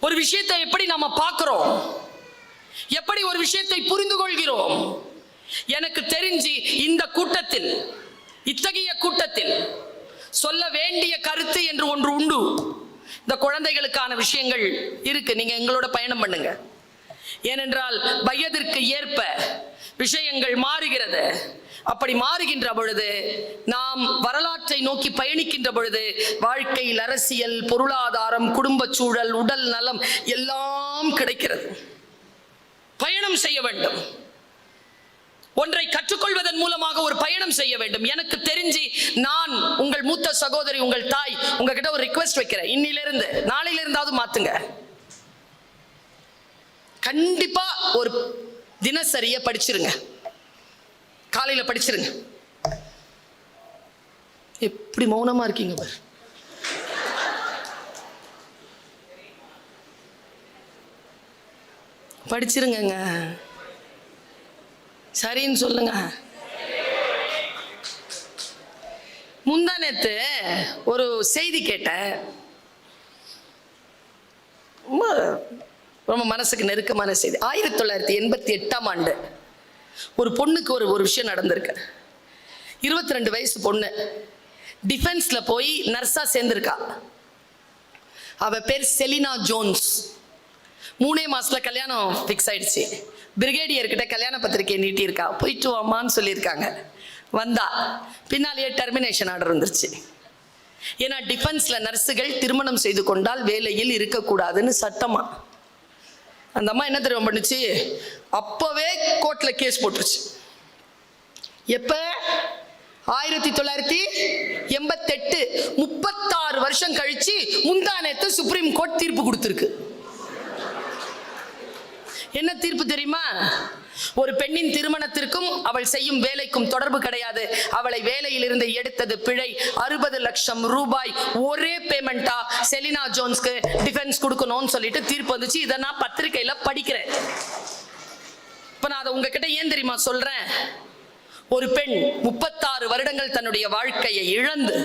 ஒரு விஷயத்தை எப்படி நாம பார்க்கிறோம்? எப்படி ஒரு விஷயத்தை புரிந்து கொள்கிறோம் எனக்கு தெரிஞ்சு இந்த கூட்டத்தில் இத்தகைய கூட்டத்தில் சொல்ல வேண்டிய கருத்து என்று ஒன்று உண்டு. இந்த குழந்தைகளுக்கான விஷயங்கள் இருக்கு. நீங்க எங்களோட பயணம் பண்ணுங்க. ஏனென்றால் வயதிற்கு ஏற்ப விஷயங்கள் மாறுகிறது. அப்படி மாறுகின்ற பொழுது நாம் வரலாற்றை நோக்கி பயணிக்கின்ற பொழுது வாழ்க்கையில் அரசியல் பொருளாதாரம் குடும்பச் சூழல் உடல் நலம் எல்லாம் கிடைக்கிறது. பயணம் செய்ய வேண்டும். ஒன்றை கற்றுக்கொள்வதன் மூலமாக ஒரு பயணம் செய்ய வேண்டும். எனக்கு தெரிஞ்சு நான் உங்கள் மூத்த சகோதரி உங்கள் தாய் உங்ககிட்ட ஒரு ரிக்வெஸ்ட் வைக்கிறேன். இன்னிலிருந்து நாளையிலிருந்தாவது மாத்துங்க. கண்டிப்பா ஒரு தினசரியை படிச்சிருங்க. காலையில படிச்சிருங்க. எப்படி மௌனமாக இருக்கீங்க பார். படிச்சிருங்கங்க. சரின்னு சொல்லுங்க. முந்தா நேத்து ஒரு செய்தி கேட்டேன் ரொம்ப ரொம்ப மனசுக்கு நெருக்கமான செய்தி. ஆயிரத்தி தொள்ளாயிரத்தி எண்பத்தி எட்டாம் ஆண்டு ஒரு பொண்ணுக்கு ஒரு ஒரு விஷயம் நடந்திருக்கு. இருபத்தி ரெண்டு வயசு பொண்ணு டிஃபென்ஸில் போய் நர்ஸாக சேர்ந்துருக்கா. அவள் பேர் செலினா ஜோன்ஸ். மூணே மாதத்தில் கல்யாணம் ஃபிக்ஸ் ஆயிடுச்சு. பிரிகேடியர்கிட்ட கல்யாண பத்திரிக்கை நீட்டியிருக்கா. போயிட்டு வாமான்னு சொல்லியிருக்காங்க. வந்தா. பின்னாலேயே டெர்மினேஷன் ஆர்டர் வந்துருச்சு. ஏன்னா டிஃபென்ஸில் நர்ஸுகள் திருமணம் செய்து கொண்டால் வேலையில் இருக்கக்கூடாதுன்னு சட்டமாக அந்த அம்மா என்ன தெரியும் பண்ணுச்சு? அப்போவே கோர்ட்டில் கேஸ் போட்டுருச்சு. எப்போ? ஆயிரத்தி தொள்ளாயிரத்தி எண்பத்தெட்டு முப்பத்தாறு வருஷம் கழிச்சு முந்தானத்தை சுப்ரீம் கோர்ட் தீர்ப்பு கொடுத்துருக்கு. என்ன தீர்ப்பு தெரியுமா? ஒரு பெண்ணின் திருமணத்திற்கும் அவள் செய்யும் வேலைக்கும் தொடர்பு கிடையாது. அவளை வேலையிலிருந்து எடுத்தது பிழை. அறுபது லட்சம் ரூபாய் ஒரே பேமெண்டா செலினா ஜோன்ஸ்க்கு டிஃபென்ஸ் கொடுக்கணும்னு சொல்லிட்டு தீர்ப்பு வந்துச்சு. இதை நான் பத்திரிக்கையில படிக்கிறேன். இப்ப நான் அதை உங்ககிட்ட ஏன் தெரியுமா சொல்றேன்? ஒரு பெண் முப்பத்தாறு வருடங்கள் தன்னுடைய வாழ்க்கையை இழந்து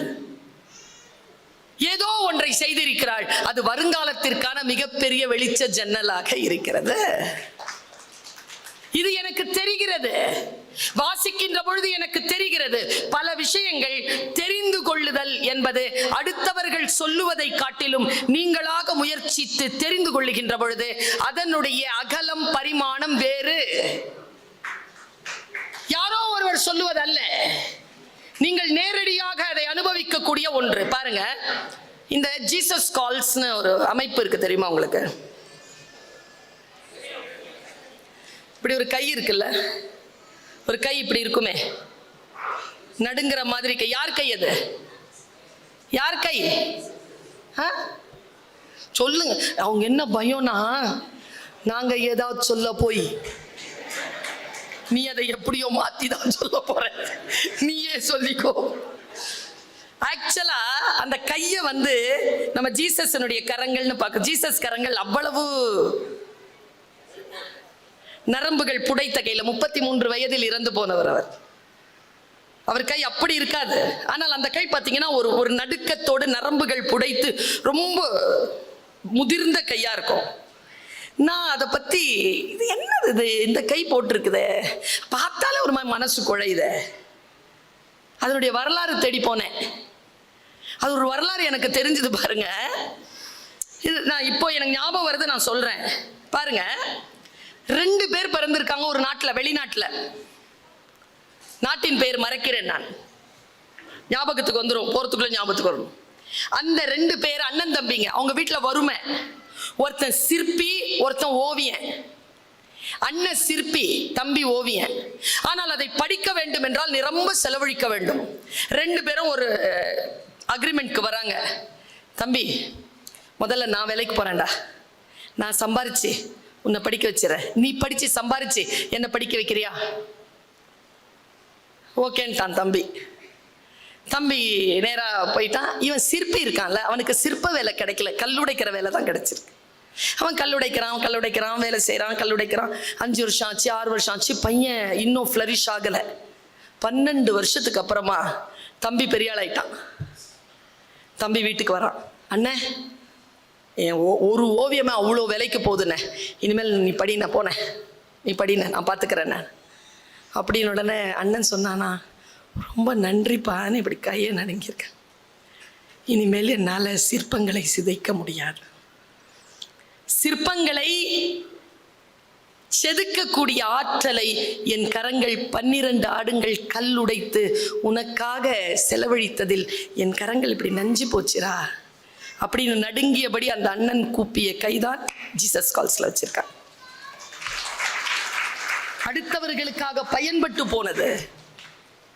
ஏதோ ஒன்றை செய்திருக்கிறாள். அது வருங்காலத்திற்கான மிகப்பெரிய வெளிச்ச ஜன்னலாக இருக்கிறது. இது எனக்கு தெரிகிறது. வாசிக்கின்ற பொழுது எனக்கு தெரிகிறது. பல விஷயங்கள் தெரிந்து கொள்ளுதல் என்பது அடுத்தவர்கள் சொல்லுவதை காட்டிலும் நீங்களாக முயற்சித்து தெரிந்து கொள்ளுகின்ற பொழுது அதனுடைய அகலம் பரிமாணம் வேறு. யாரோ ஒருவர் சொல்லுவதல்ல. நீங்கள் நேரடியாக அதை அனுபவிக்கக்கூடிய ஒன்று. பாருங்க. இந்த ஜீசஸ் கால்ஸ்னு ஒரு அமைப்பு இருக்கு தெரியுமா உங்களுக்கு? இப்படி ஒரு கை இருக்குல்ல? ஒரு கை இப்படி இருக்குமே? நடுங்கிற மாதிரி கை. யார் கை அது? யார் கை? ஆ? சொல்லுங்க. அவங்க என்ன பயம்னா நாங்க ஏதாவது சொல்ல போய் நீ அதை எப்படியோ மாத்தி தான் சொல்ல போற. நீயே சொல்லிக்கோ. ஆக்சுவலா அந்த கையை வந்து நம்ம ஜீசஸனுடைய கரங்கள்னு பார்க்க ஜீசஸ் கரங்கள் அவ்வளவு நரம்புகள் புடைத்த கையில் முப்பத்தி மூன்று வயதில் இறந்து போனவர் அவர். அவர் கை அப்படி இருக்காது. ஆனால் அந்த கை பார்த்தீங்கன்னா ஒரு ஒரு நடுக்கத்தோடு நரம்புகள் புடைத்து ரொம்ப முதிர்ந்த கையாக இருக்கும். நான் அதை பற்றி இது என்னது இது? இந்த கை போட்டிருக்குதே. பார்த்தாலே ஒரு மாதிரி மனசு குழையுத. அதனுடைய வரலாறு தேடி போனேன். அது ஒரு வரலாறு எனக்கு தெரிஞ்சது பாருங்க. இது நான் இப்போ எனக்கு ஞாபகம் வருது நான் சொல்கிறேன் பாருங்க. இருக்காங்க ஒரு நாட்டில் வெளிநாட்டில். நாட்டின் பெயர் மறக்கிறேன் நான். ஞாபகத்துக்கு வந்துடும் போகிறதுக்குள்ள ஞாபகத்துக்கு வரும் அந்த ரெண்டு பேர் அண்ணன் தம்பிங்க அவங்க வீட்டில் வறுமை. ஒருத்தன் சிற்பி ஒருத்தன் ஓவியன். அண்ணன் சிற்பி தம்பி ஓவியன். ஆனால் அதை படிக்க வேண்டும் என்றால் நிரம்ப செலவழிக்க வேண்டும். ரெண்டு பேரும் ஒரு அக்ரிமெண்ட்க்கு வராங்க. தம்பி முதல்ல நான் வேலைக்கு போறேன்டா. நான் சம்பாரிச்சு உன்னை படிக்க வச்சிடறேன். நீ படிச்சு சம்பாரிச்சு என்னை படிக்க வைக்கிறியா? ஓகேன்ட்டான் தம்பி. தம்பி நேரா போயிட்டான். இவன் சிற்பி இருக்கான்ல அவனுக்கு சிற்ப வேலை கிடைக்கல. கல்லுடைக்கிற வேலை தான் கிடைச்சிருக்கு. அவன் கல்லுடைக்கிறான் கல்லுடைக்கிறான் வேலை செய்கிறான் கல்லுடைக்கிறான் அஞ்சு வருஷம் ஆச்சு ஆறு வருஷம் ஆச்சு பையன் இன்னும் ஃப்ளரிஷ் ஆகலை. பன்னெண்டு வருஷத்துக்கு அப்புறமா தம்பி பெரிய ஆளாயிட்டான் தம்பி வீட்டுக்கு வரான். அண்ணே என் ஓ- ஒரு ஓவியமே அவ்வளோ விலைக்கு போகுதுண்ணே இனிமேல் நீ படி நான் போனேன். நீ படிண்ணே நான் பார்த்துக்கிறேன் அப்படின்னு உடனே அண்ணன் சொன்னானா ரொம்ப நன்றிப்பான்னு இப்படி கையை நடுங்கியிருக்கேன் இனிமேல் என்னால் சிற்பங்களை சிதைக்க முடியாது. சிற்பங்களை செதுக்கக்கூடிய ஆற்றலை என் கரங்கள் பன்னிரண்டு ஆடுங்கள் கல் உடைத்து உனக்காக செலவழித்ததில் என் கரங்கள் இப்படி நஞ்சு போச்சுரா? அப்படின்னு நடுங்கியபடி அந்த அண்ணன் கூப்பிய கைதான் ஜீசஸ் கால்ஸ்ல வச்சிருக்கான் அடுத்தவர்களுக்காக பயன்பட்டு போனது.